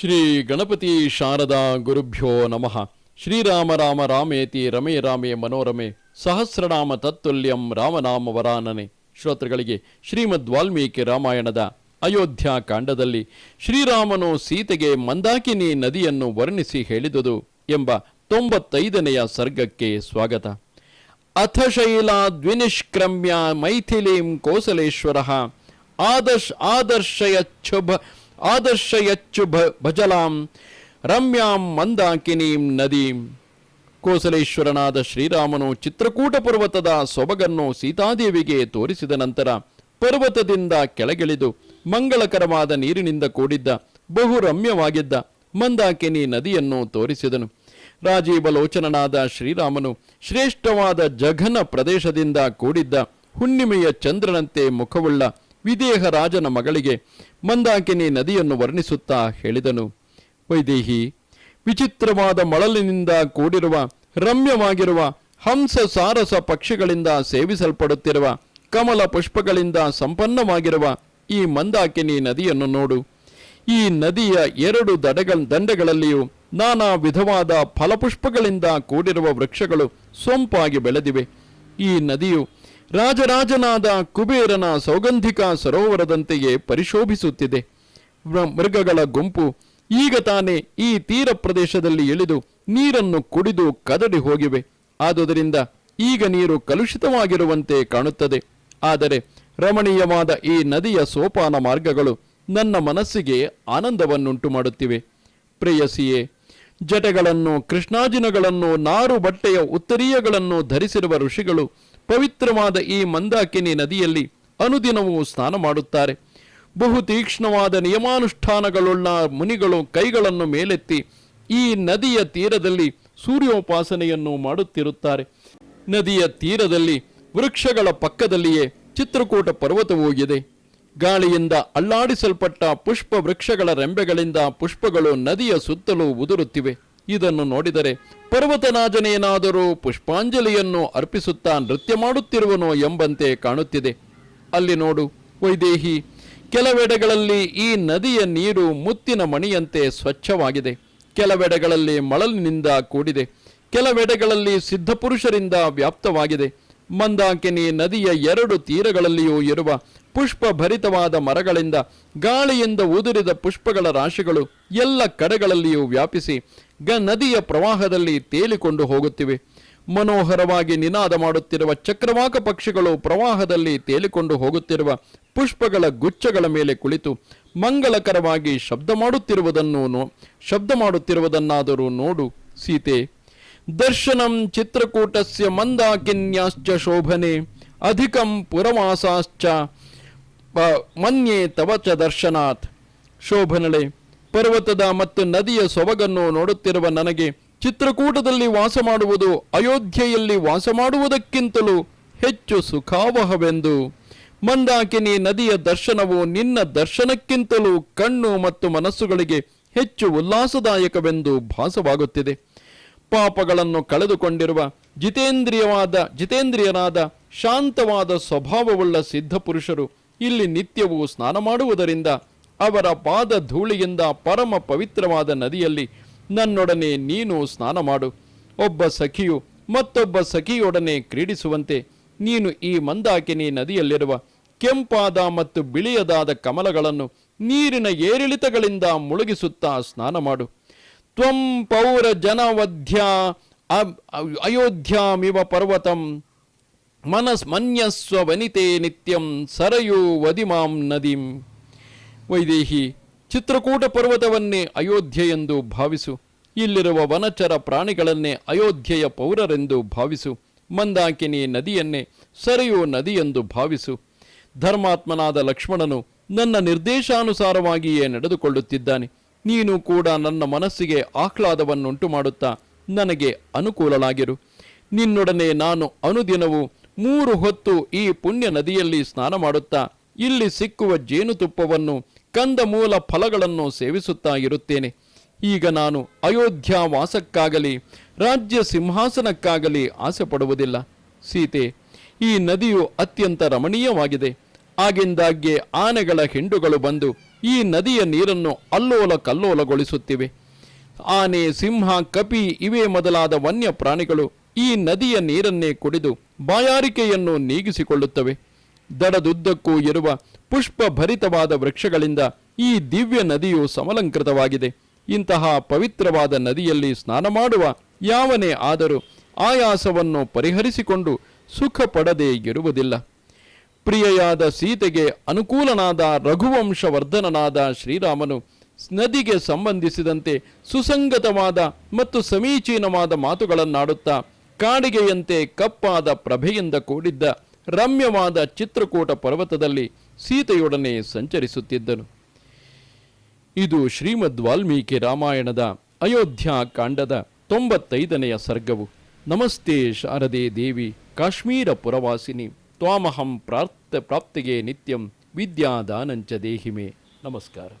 ಶ್ರೀ ಗಣಪತಿ ಶಾರದಾ ಗುರುಭ್ಯೋ ನಮಃ. ಶ್ರೀರಾಮ ರಾಮ ರಾಮೇತಿ ರಮೇ ರಾಮೇ ಮನೋರಮೆ ಸಹಸ್ರನಾಮ ತತ್ತುಲ್ಯಂ ರಾಮನಾಮ ವರಾನನೆ. ಶ್ರೋತೃಗಳಿಗೆ ಶ್ರೀಮದ್ ವಾಲ್ಮೀಕಿ ರಾಮಾಯಣದ ಅಯೋಧ್ಯ ಕಾಂಡದಲ್ಲಿ ಶ್ರೀರಾಮನು ಸೀತೆಗೆ ಮಂದಾಕಿನಿ ನದಿಯನ್ನು ವರ್ಣಿಸಿ ಹೇಳಿದುದು ಎಂಬ ತೊಂಬತ್ತೈದನೆಯ ಸರ್ಗಕ್ಕೆ ಸ್ವಾಗತ. ಅಥ ಶೈಲಾದ್ವಿನಿಷ್ಕ್ರಮ್ಯ ಮೈಥಿಲೀಂ ಕೋಸಲೇಶ್ವರ. ಆದರ್ಶ್ ಆದರ್ಶಯಚ್ಛುಭ ಆದರ್ಶಯಚ್ಚು ಭ ಭಜಲಾಂ, ರಮ್ಯಾಂ ಮಂದಾಕಿನೀಂ ನದೀಂ. ಕೋಸಲೇಶ್ವರನಾದ ಶ್ರೀರಾಮನು ಚಿತ್ರಕೂಟ ಪರ್ವತದ ಸೊಬಗನ್ನು ಸೀತಾದೇವಿಗೆ ತೋರಿಸಿದ ನಂತರ ಪರ್ವತದಿಂದ ಕೆಳಗಿಳಿದು ಮಂಗಳಕರವಾದ ನೀರಿನಿಂದ ಕೂಡಿದ್ದ ಬಹು ರಮ್ಯವಾಗಿದ್ದ ಮಂದಾಕಿನಿ ನದಿಯನ್ನು ತೋರಿಸಿದನು. ರಾಜೀವಲೋಚನನಾದ ಶ್ರೀರಾಮನು ಶ್ರೇಷ್ಠವಾದ ಜಘನ ಪ್ರದೇಶದಿಂದ ಕೂಡಿದ್ದ ಹುಣ್ಣಿಮೆಯ ಚಂದ್ರನಂತೆ ಮುಖವುಳ್ಳ ವಿದೇಹ ರಾಜನ ಮಗಳಿಗೆ ಮಂದಾಕಿನಿ ನದಿಯನ್ನು ವರ್ಣಿಸುತ್ತಾ ಹೇಳಿದನು. ವೈದೇಹಿ, ವಿಚಿತ್ರವಾದ ಮಳಲಿನಿಂದ ಕೂಡಿರುವ, ರಮ್ಯವಾಗಿರುವ, ಹಂಸ ಸಾರಸ ಪಕ್ಷಿಗಳಿಂದ ಸೇವಿಸಲ್ಪಡುತ್ತಿರುವ, ಕಮಲ ಪುಷ್ಪಗಳಿಂದ ಸಂಪನ್ನವಾಗಿರುವ ಈ ಮಂದಾಕಿನಿ ನದಿಯನ್ನು ನೋಡು. ಈ ನದಿಯ ಎರಡು ದಡಗಳ, ದಂಡೆಗಳಲ್ಲಿಯೂ ನಾನಾ ವಿಧವಾದ ಫಲಪುಷ್ಪಗಳಿಂದ ಕೂಡಿರುವ ವೃಕ್ಷಗಳು ಸೊಂಪಾಗಿ ಬೆಳೆದಿವೆ. ಈ ನದಿಯು ರಾಜರಾಜನಾದ ಕುಬೇರನ ಸೌಗಂಧಿಕ ಸರೋವರದಂತೆಯೇ ಪರಿಶೋಭಿಸುತ್ತಿದೆ. ಮೃಗಗಳ ಗುಂಪು ಈಗ ತಾನೇ ಈ ತೀರ ಪ್ರದೇಶದಲ್ಲಿ ಇಳಿದು ನೀರನ್ನು ಕುಡಿದು ಕದಡಿ ಹೋಗಿವೆ. ಆದುದರಿಂದ ಈಗ ನೀರು ಕಲುಷಿತವಾಗಿರುವಂತೆ ಕಾಣುತ್ತದೆ. ಆದರೆ ರಮಣೀಯವಾದ ಈ ನದಿಯ ಸೋಪಾನ ಮಾರ್ಗಗಳು ನನ್ನ ಮನಸ್ಸಿಗೆ ಆನಂದವನ್ನುಂಟು ಮಾಡುತ್ತಿವೆ ಪ್ರೇಯಸಿಯೇ ಜಟೆಗಳನ್ನು, ಕೃಷ್ಣಾಜಿನಗಳನ್ನು, ನಾರು ಬಟ್ಟೆಯ ಉತ್ತರೀಯಗಳನ್ನು ಧರಿಸಿರುವ ಋಷಿಗಳು ಪವಿತ್ರವಾದ ಈ ಮಂದಾಕಿನಿ ನದಿಯಲ್ಲಿ ಅನುದಿನವೂ ಸ್ನಾನ ಮಾಡುತ್ತಾರೆ. ಬಹು ತೀಕ್ಷ್ಣವಾದ ನಿಯಮಾನುಷ್ಠಾನಗಳುಳ್ಳ ಮುನಿಗಳು ಕೈಗಳನ್ನು ಮೇಲೆತ್ತಿ ಈ ನದಿಯ ತೀರದಲ್ಲಿ ಸೂರ್ಯೋಪಾಸನೆಯನ್ನು ಮಾಡುತ್ತಿರುತ್ತಾರೆ. ನದಿಯ ತೀರದಲ್ಲಿ ವೃಕ್ಷಗಳ ಪಕ್ಕದಲ್ಲಿಯೇ ಚಿತ್ರಕೂಟ ಪರ್ವತವೂ ಇದೆ. ಗಾಳಿಯಿಂದ ಅಲ್ಲಾಡಿಸಲ್ಪಟ್ಟ ಪುಷ್ಪ ವೃಕ್ಷಗಳ ರೆಂಬೆಗಳಿಂದ ಪುಷ್ಪಗಳು ನದಿಯ ಸುತ್ತಲೂ ಉದುರುತ್ತಿವೆ. ಇದನ್ನು ನೋಡಿದರೆ ಪರ್ವತನಾಜನೇನಾದರೂ ಪುಷ್ಪಾಂಜಲಿಯನ್ನು ಅರ್ಪಿಸುತ್ತಾ ನೃತ್ಯ ಮಾಡುತ್ತಿರುವನೋ ಎಂಬಂತೆ ಕಾಣುತ್ತಿದೆ. ಅಲ್ಲಿ ನೋಡು, ವೈದೇಹಿ, ಕೆಲವೆಡೆಗಳಲ್ಲಿ ಈ ನದಿಯ ನೀರು ಮುತ್ತಿನ ಮಣಿಯಂತೆ ಸ್ವಚ್ಛವಾಗಿದೆ. ಕೆಲವೆಡೆಗಳಲ್ಲಿ ಮಳಲಿನಿಂದ ಕೂಡಿದೆ. ಕೆಲವೆಡೆಗಳಲ್ಲಿ ಸಿದ್ಧಪುರುಷರಿಂದ ವ್ಯಾಪ್ತವಾಗಿದೆ. ಮಂದಾಕಿನಿ ನದಿಯ ಎರಡು ತೀರಗಳಲ್ಲಿಯೂ ಇರುವ ಪುಷ್ಪ ಭರಿತವಾದ ಮರಗಳಿಂದ ಗಾಳಿಯಿಂದ ಉದುರಿದ ಪುಷ್ಪಗಳ ರಾಶಿಗಳು ಎಲ್ಲ ಕಡೆಗಳಲ್ಲಿಯೂ ವ್ಯಾಪಿಸಿ ಗ ನದಿಯ ಪ್ರವಾಹದಲ್ಲಿ ತೇಲಿಕೊಂಡು ಹೋಗುತ್ತಿವೆ. ಮನೋಹರವಾಗಿ ನಿನಾದ ಮಾಡುತ್ತಿರುವ ಚಕ್ರವಾಕ ಪಕ್ಷಿಗಳು ಪ್ರವಾಹದಲ್ಲಿ ತೇಲಿಕೊಂಡು ಹೋಗುತ್ತಿರುವ ಪುಷ್ಪಗಳ ಗುಚ್ಛಗಳ ಮೇಲೆ ಕುಳಿತು ಮಂಗಳಕರವಾಗಿ ಶಬ್ದ ಮಾಡುತ್ತಿರುವುದನ್ನು ಶಬ್ದ ಮಾಡುತ್ತಿರುವುದನ್ನಾದರೂ ನೋಡು ಸೀತೆ. ದರ್ಶನಂ ಚಿತ್ರಕೂಟಸ್ಯ ಮಂದಾಕಿನ್ಯಾಶ್ಚ ಶೋಭನೆ, ಅಧಿಕಂ ಪುರವಾಸಾಶ್ಚ ಪ- ಮನ್ಯೆ ತವಚ ದರ್ಶನಾತ್ ಶೋಭನಳೆ ಪರ್ವತದ ಮತ್ತು ನದಿಯ ಸೊಬಗನ್ನು ನೋಡುತ್ತಿರುವ ನನಗೆ ಚಿತ್ರಕೂಟದಲ್ಲಿ ವಾಸ ಮಾಡುವುದು, ಅಯೋಧ್ಯೆಯಲ್ಲಿ ವಾಸ ಮಾಡುವುದಕ್ಕಿಂತಲೂ ಹೆಚ್ಚು ಸುಖಾವಹವೆಂದು. ಮಂದಾಕಿನಿ ನದಿಯ ದರ್ಶನವು ನಿನ್ನ ದರ್ಶನಕ್ಕಿಂತಲೂ ಕಣ್ಣು ಮತ್ತು ಮನಸ್ಸುಗಳಿಗೆ ಹೆಚ್ಚು ಉಲ್ಲಾಸದಾಯಕವೆಂದು ಭಾಸವಾಗುತ್ತಿದೆ. ಪಾಪಗಳನ್ನು ಕಳೆದುಕೊಂಡಿರುವ ಜಿತೇಂದ್ರಿಯವಾದ, ಜಿತೇಂದ್ರಿಯನಾದ ಶಾಂತವಾದ ಸ್ವಭಾವವುಳ್ಳ ಸಿದ್ಧಪುರುಷರು ಇಲ್ಲಿ ನಿತ್ಯವೂ ಸ್ನಾನ ಮಾಡುವುದರಿಂದ ಅವರ ಪಾದ ಧೂಳಿಯಿಂದ ಪರಮ ಪವಿತ್ರವಾದ ನದಿಯಲ್ಲಿ ನನ್ನೊಡನೆ ನೀನು ಸ್ನಾನ ಮಾಡು. ಒಬ್ಬ ಸಖಿಯು ಮತ್ತೊಬ್ಬ ಸಖಿಯೊಡನೆ ಕ್ರೀಡಿಸುವಂತೆ ನೀನು ಈ ಮಂದಾಕಿನಿ ನದಿಯಲ್ಲಿರುವ ಕೆಂಪಾದ ಮತ್ತು ಬಿಳಿಯದಾದ ಕಮಲಗಳನ್ನು ನೀರಿನ ಏರಿಳಿತಗಳಿಂದ ಮುಳುಗಿಸುತ್ತಾ ಸ್ನಾನ ಮಾಡು. ತ್ವಂ ಪೌರ ಜನವಧ್ಯ ಅಯೋಧ್ಯಾಮಿವ ಪರ್ವತಂ ಮನಸ್ ಮನ್ಯಸ್ವ ವನಿತೆ ನಿತ್ಯಂ ಸರಯೋ ವದಿಮಾಂ ನದಿಂ. ವೈದೇಹಿ, ಚಿತ್ರಕೂಟ ಪರ್ವತವನ್ನೇ ಅಯೋಧ್ಯೆ ಎಂದು ಭಾವಿಸು. ಇಲ್ಲಿರುವ ವನಚರ ಪ್ರಾಣಿಗಳನ್ನೇ ಅಯೋಧ್ಯೆಯ ಪೌರರೆಂದು ಭಾವಿಸು. ಮಂದಾಕಿನಿ ನದಿಯನ್ನೇ ಸರಿಯು ನದಿಯೆಂದು ಭಾವಿಸು. ಧರ್ಮಾತ್ಮನಾದ ಲಕ್ಷ್ಮಣನು ನನ್ನ ನಿರ್ದೇಶಾನುಸಾರವಾಗಿಯೇ ನಡೆದುಕೊಳ್ಳುತ್ತಿದ್ದಾನೆ. ನೀನು ಕೂಡ ನನ್ನ ಮನಸ್ಸಿಗೆ ಆಹ್ಲಾದವನ್ನುಂಟು ಮಾಡುತ್ತಾ ನನಗೆ ಅನುಕೂಲಲಾಗಿರು ನಿನ್ನೊಡನೆ ನಾನು ಅನುದಿನವೂ ಮೂರು ಹೊತ್ತು ಈ ಪುಣ್ಯ ನದಿಯಲ್ಲಿ ಸ್ನಾನ ಮಾಡುತ್ತಾ ಇಲ್ಲಿ ಸಿಕ್ಕುವ ಜೇನುತುಪ್ಪವನ್ನು ಕಂದ ಮೂಲ ಫಲಗಳನ್ನು ಸೇವಿಸುತ್ತಾ ಇರುತ್ತೇನೆ. ಈಗ ನಾನು ಅಯೋಧ್ಯ ವಾಸಕ್ಕಾಗಲಿ, ರಾಜ್ಯ ಸಿಂಹಾಸನಕ್ಕಾಗಲಿ ಆಸೆ ಪಡುವುದಿಲ್ಲ ಸೀತೆ, ಈ ನದಿಯು ಅತ್ಯಂತ ರಮಣೀಯವಾಗಿದೆ. ಆಗಿಂದಾಗ್ಗೆ ಆನೆಗಳ ಹಿಂಡುಗಳು ಬಂದು ಈ ನದಿಯ ನೀರನ್ನು ಅಲ್ಲೋಲ ಕಲ್ಲೋಲಗೊಳಿಸುತ್ತಿವೆ. ಆನೆ, ಸಿಂಹ, ಕಪಿ ಇವೇ ಮೊದಲಾದ ವನ್ಯ ಪ್ರಾಣಿಗಳು ಈ ನದಿಯ ನೀರನ್ನೇ ಕುಡಿದು ಬಾಯಾರಿಕೆಯನ್ನು ನೀಗಿಸಿಕೊಳ್ಳುತ್ತವೆ. ದಡದುದ್ದಕ್ಕೂ ಇರುವ ಪುಷ್ಪ ಭರಿತವಾದ ವೃಕ್ಷಗಳಿಂದ ಈ ದಿವ್ಯ ನದಿಯು ಸಮಲಂಕೃತವಾಗಿದೆ. ಇಂತಹ ಪವಿತ್ರವಾದ ನದಿಯಲ್ಲಿ ಸ್ನಾನ ಮಾಡುವ ಯಾವನೇ ಆದರೂ ಆಯಾಸವನ್ನು ಪರಿಹರಿಸಿಕೊಂಡು ಸುಖ ಪಡದೇ ಇರುವುದಿಲ್ಲ. ಪ್ರಿಯೆಯಾದ ಸೀತೆಗೆ ಅನುಕೂಲನಾದ ರಘುವಂಶವರ್ಧನನಾದ ಶ್ರೀರಾಮನು ನದಿಗೆ ಸಂಬಂಧಿಸಿದಂತೆ ಸುಸಂಗತವಾದ ಮತ್ತು ಸಮೀಚೀನವಾದ ಮಾತುಗಳನ್ನಾಡುತ್ತಾ ಕಾಡಿಗೆಯಂತೆ ಕಪ್ಪಾದ ಪ್ರಭೆಯಿಂದ ಕೂಡಿದ್ದ ರಮ್ಯವಾದ ಚಿತ್ರಕೂಟ ಪರ್ವತದಲ್ಲಿ ಸೀತೆಯೊಡನೆ ಸಂಚರಿಸುತ್ತಿದ್ದನು. ಇದು ಶ್ರೀಮದ್ ವಾಲ್ಮೀಕಿ ರಾಮಾಯಣದ ಅಯೋಧ್ಯ ಕಾಂಡದ ತೊಂಬತ್ತೈದನೆಯ ಸರ್ಗವು. ನಮಸ್ತೆ ಶಾರದೆ ದೇವಿ, ಕಾಶ್ಮೀರ ಪುರವಾಸಿನಿ, ತ್ವಾಮಹಂ ಪ್ರಾರ್ಥ ಪ್ರಾಪ್ತಿಗೆ ನಿತ್ಯಂ ವಿದ್ಯಾದಾನಂಚ ದೇಹಿಮೆ. ನಮಸ್ಕಾರ.